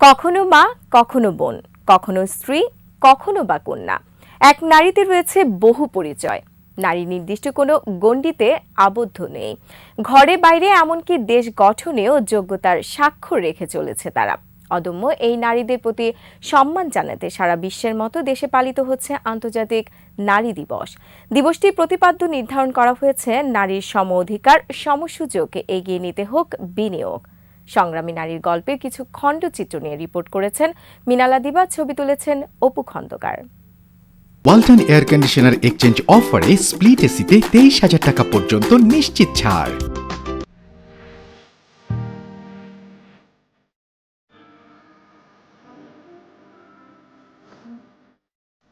কখনো মা, কখনো বোন, কখনো স্ত্রী, কখনো বা কন্যা। এক নারীতে রয়েছে বহু পরিচয়। নারী নির্দিষ্ট কোনো গণ্ডিতে আবদ্ধ নেই। ঘরে বাইরে এমনকি দেশ গঠনেও যোগ্যতার স্বাক্ষর রেখে চলেছে তারা। অদম্য এই নারীদের প্রতি সম্মান জানাতে সারা বিশ্বের মতো দেশে পালিত হচ্ছে আন্তর্জাতিক নারী দিবস। দিবসটির প্রতিপাদ্য নির্ধারণ করা হয়েছে নারীর সম অধিকার সমসুযোগ এগিয়ে নিতে হোক, বিনিয়োগ। সংগ্রামী নারীর গল্পের কিছু খণ্ডচিত্র নিয়ে রিপোর্ট করেছেন মিনালা দিবা ছবি তুলেছেন Apu Khandakar. Walton air conditioner exchange অফারে স্প্লিট এসিতে তেইশ হাজার টাকা পর্যন্ত নিশ্চিত ছাড়।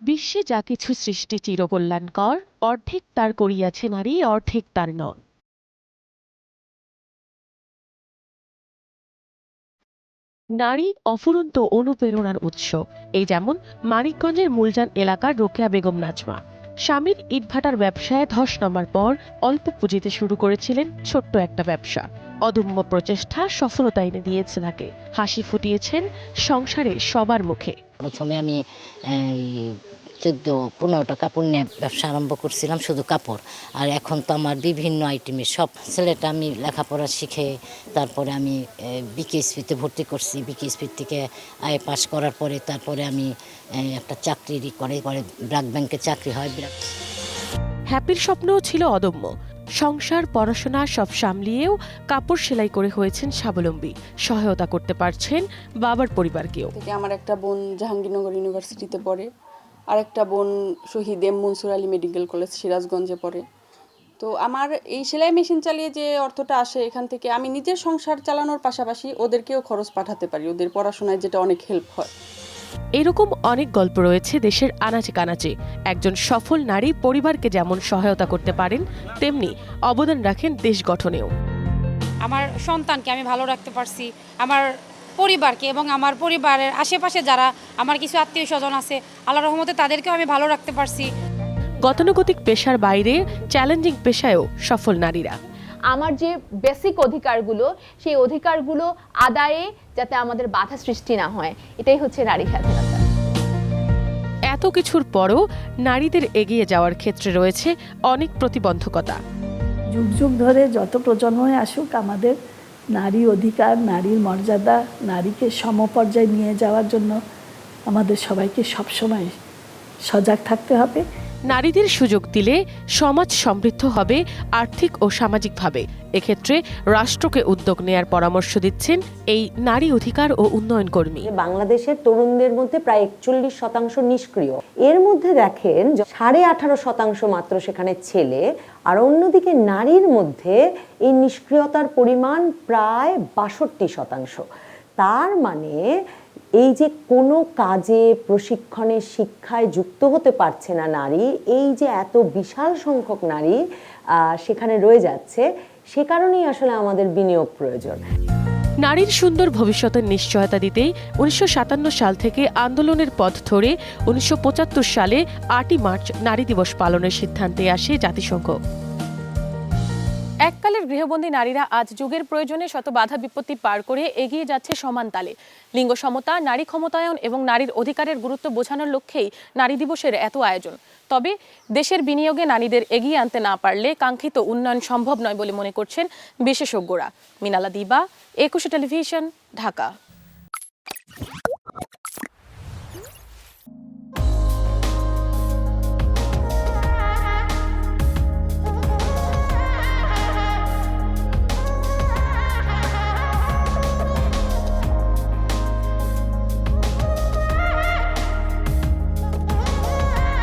বিশ্বে যা কিছু সৃষ্টি চিরকল্যাণকর অর্ধেক তার করিয়াছে নারী অর্ধেক তার নন নারী অফুরন্ত অনুপ্রেরণার উৎস। এই যেমন মানিকগঞ্জের মূলজান এলাকার রোকেয়া বেগম নাজমা। স্বামীর ইটভাটার ব্যবসায় ধস নামার পর অল্প পুঁজিতে শুরু করেছিলেন ছোট্ট একটা ব্যবসা। অদম্য প্রচেষ্টা সফলতা এনে দিয়েছে তাকে। হাসি ফুটিয়েছেন সংসারে সবার মুখে। প্রথমে আমি চোদ্দ পনেরোটা কাপড় নিয়ে ব্যবসা আরম্ভ করছিলাম শুধু কাপড়। আর এখন তো আমার বিভিন্ন আইটেমের সব ছেলেটা আমি লেখাপড়া শিখে তারপরে আমি বিকেএসপিতে ভর্তি করছি। বিকেএসপি থেকে আয় পাস করার পরে তারপরে আমি একটা চাকরি করে পরে ব্রাক ব্যাংকে চাকরি হয়। ব্র্যাক হ্যাপির স্বপ্নও ছিল অদম্য। সংসার পড়াশোনা সব সামলিয়েও কাপড় সেলাই করে হয়েছেন স্বাবলম্বী। সহায়তা করতে পারছেন বাবার পরিবারকেও। আমার একটা বোন জাহাঙ্গীরনগর ইউনিভার্সিটিতে পড়ে। আর একটা বোন Shahid M Mansur Ali medical college সিরাজগঞ্জে পড়ে। তো আমার এই সেলাই মেশিন চালিয়ে যে অর্থটা আসে এখান থেকে আমি নিজের সংসার চালানোর পাশাপাশি ওদেরকেও খরচ পাঠাতে পারি। ওদের পড়াশোনায় যেটা অনেক হেল্প হয়। এরকম অনেক গল্প রয়েছে দেশের আনাচে কানাচে। একজন সফল নারী পরিবারকে যেমন সহায়তা করতে পারেন তেমনি অবদান রাখেন দেশ গঠনেও। আমার সন্তানকে আমি ভালো রাখতে পারছি। আমার পরিবারকে এবং আমার পরিবারের আশেপাশে যারা আমার কিছু আত্মীয় স্বজন আছে আল্লাহ রহমতে তাদেরকেও আমি ভালো রাখতে পারছি। গতানুগতিক পেশার বাইরে চ্যালেঞ্জিং পেশায়ও সফল নারীরা। আমার যে বেসিক অধিকারগুলো সেই অধিকারগুলো আদায়ে যাতে আমাদের বাধা সৃষ্টি না হয় এটাই হচ্ছে নারী স্বাধীনতা। এত কিছুর পরও নারীদের এগিয়ে যাওয়ার ক্ষেত্রে রয়েছে অনেক প্রতিবন্ধকতা। যুগ যুগ ধরে যত প্রজন্মই আসুক আমাদের নারী অধিকার, নারীর মর্যাদা, নারীকে সমপর্যায়ে নিয়ে যাওয়ার জন্য আমাদের সবাইকে সবসময় সজাগ থাকতে হবে। নারীদের সুযোগ দিলে সমাজ সমৃদ্ধ হবে আর্থিক ও সামাজিকভাবে। এক্ষেত্রে রাষ্ট্রকে উদ্যোগ নেয়ার পরামর্শ দিচ্ছেন এই নারী অধিকার ও উন্নয়ন কর্মী। বাংলাদেশের তরুণদের মধ্যে প্রায় একচল্লিশ শতাংশ নিষ্ক্রিয়। এর মধ্যে দেখেন সাড়ে আঠারো শতাংশ মাত্র সেখানে ছেলে, আর অন্যদিকে নারীর মধ্যে এই নিষ্ক্রিয়তার পরিমাণ প্রায় বাষট্টি শতাংশ। তার মানে এই যে কোনো কাজে, প্রশিক্ষণে, শিক্ষায় যুক্ত হতে পারছে না নারী, এই যে এত বিশাল সংখ্যক নারী সেখানে রয়ে যাচ্ছে, সে কারণেই আসলে আমাদের বিনিয়োগ প্রয়োজন। নারীর সুন্দর ভবিষ্যতের নিশ্চয়তা দিতেই উনিশশো সাতান্ন সাল থেকে আন্দোলনের পথ ধরে উনিশশো পঁচাত্তর সালে আটই মার্চ নারী দিবস পালনের সিদ্ধান্তে আসে জাতিসংঘ। এককালের গৃহবন্দী নারীরা আজ যুগের প্রয়োজনে শত বাধা বিপত্তি পার করে এগিয়ে যাচ্ছে সমান তালে। লিঙ্গ সমতা, নারী ক্ষমতায়ন এবং নারীর অধিকারের গুরুত্ব বোঝানোর লক্ষ্যেই নারী দিবসের এত আয়োজন। তবে দেশের বিনিয়োগে নারীদের এগিয়ে আনতে না পারলে কাঙ্ক্ষিত উন্নয়ন সম্ভব নয় বলে মনে করছেন বিশেষজ্ঞরা। মিনালা দিবা, একুশে টেলিভিশন, ঢাকা।